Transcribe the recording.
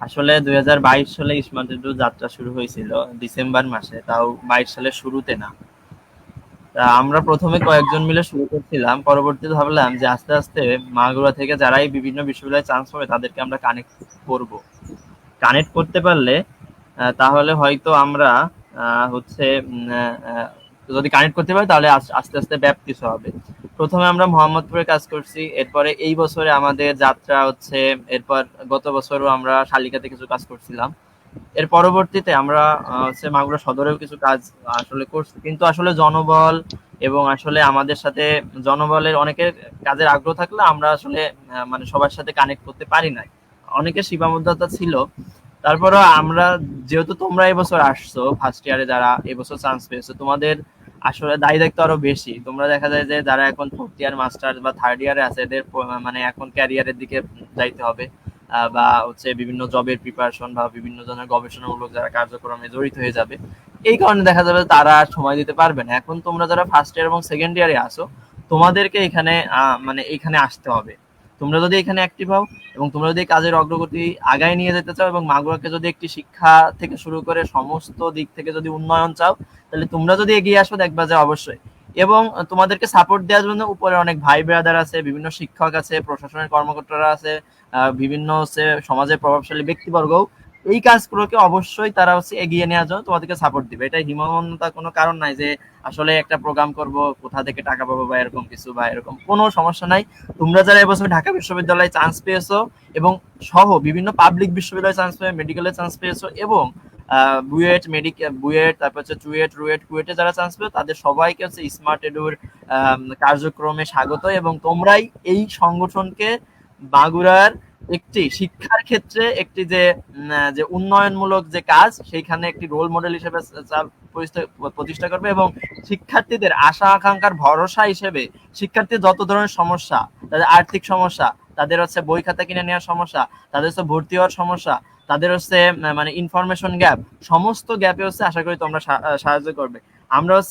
আসলে দুই হাজার বাইশ সালে এডু যাত্রা শুরু হয়েছিল ডিসেম্বর মাসে, তাও বাইশ সালের শুরুতে না। আমরা প্রথমে কয়েকজন মিলে শুরু করছিলাম, পরবর্তীতে ভাবলাম যে আস্তে আস্তে মাগুরা থেকে যারাই বিভিন্ন বিশ্ববিদ্যালয়ে চান্স পাবে, তাদেরকে আমরা কানেক্ট করব। কানেক্ট করতে পারলে তাহলে হয়তো আমরা হচ্ছে যদি কানেক্ট করতে পারি, তাহলে আস্তে আস্তে ব্যাপ কিছু হবে। প্রথমে আমরা মোহাম্মদপুরে কাজ করছি, এরপরে এই বছরে আমাদের যাত্রা হচ্ছে, এরপর গত বছরও আমরা শালিকাতে কিছু কাজ করছিলাম। এর পরবর্তীতে আমরা হচ্ছে মাগুরা সদরেও কিছু কাজ আসলে করছি। কিন্তু আসলে জনবল এবং আসলে আমাদের সাথে জনবলের অনেকের কাজের আগ্রহ থাকলে আমরা আসলে মানে সবার সাথে কানেক্ট করতে পারি নাই। অনেকের সীমাবদ্ধতা ছিল। তারপরে আমরা, যেহেতু তোমরা এবছর আসছো ফার্স্ট ইয়ারে যারা এবছর চান্স পেয়েছ, তোমাদের আসলে দায়ী দায়িত্ব আরও বেশি। তোমরা দেখা যায় যে যারা এখন ফোর্থ ইয়ার মাস্টার বা থার্ড ইয়ারে আছে, এদের মানে এখন ক্যারিয়ারের দিকে যাইতে হবে বা হচ্ছে বিভিন্ন জবের প্রিপারেশন বা বিভিন্ন ধরনের গবেষণামূলক যারা কার্যক্রমে জড়িত হয়ে যাবে, এই কারণে দেখা যাবে তারা সময় দিতে পারবে না। এখন তোমরা যারা ফার্স্ট ইয়ার এবং সেকেন্ড ইয়ারে আসো তোমাদেরকে এখানে মানে এখানে আসতে হবে। তোমরা যদি এখানে অ্যাক্টিভ হও এবং তোমরা যদি কাজের অগ্রগতি আগায় নিয়ে যেতে চাও এবং মাগুরাকে যদি একটি শিক্ষা থেকে শুরু করে সমস্ত দিক থেকে যদি উন্নয়ন চাও, তাহলে তোমরা যদি এগিয়ে আসো দেখবা যে অবশ্যই। এবং তোমাদেরকে সাপোর্ট দেওয়ার জন্য উপরে অনেক ভাই ব্রাদার আছে, বিভিন্ন শিক্ষক আছে, প্রশাসনের কর্মকর্তারা আছে বিভিন্ন সমাজের প্রভাবশালী ব্যক্তিবর্গও এই কাজগুলোকে অবশ্যই তারা হচ্ছে এগিয়ে নেওয়ার জন্য তোমাদেরকে সাপোর্ট দিবে। এটা হিমমন্যতার কোনো কারণ নাই যে আসলে একটা প্রোগ্রাম করব, কোথা থেকে টাকা পাবো বা এরকম কিছু বা এরকম কোনো সমস্যা নাই। তোমরা যারা এবছর ঢাকা বিশ্ববিদ্যালয়ে চান্স পেয়েছ এবং সহ বিভিন্ন পাবলিক বিশ্ববিদ্যালয়ে চান্স পেয়ে মেডিকেলে চান্স পেয়েছ এবং বুয়েট মেডিকেল বুয়েট, তারপর হচ্ছে চুয়েট রুয়েট, কুয়েটে যারা চান্স পেয়েছ, তাদের সবাইকে হচ্ছে স্মার্ট এডুর কার্যক্রমে স্বাগত এবং তোমরাই এই সংগঠনকে বাগুড়ার একটি শিক্ষার ক্ষেত্রে একটি যে যে উন্নয়নমূলক যে কাজ, সেইখানে একটি রোল মডেল হিসেবে প্রতিষ্ঠা- করবে এবং শিক্ষার্থীদের আশা আকাঙ্ক্ষার ভরসা হিসেবে শিক্ষার্থীর যত ধরনের সমস্যা, তাদের আর্থিক সমস্যা, তাদের হচ্ছে বই খাতা কিনে নেওয়ার সমস্যা, তাদের হচ্ছে ভর্তি হওয়ার সমস্যা, তাদের হচ্ছে মানে ইনফরমেশন গ্যাপ সমস্ত গ্যাপে হচ্ছে আশা করি তোমরা সাহায্য করবে। আমরা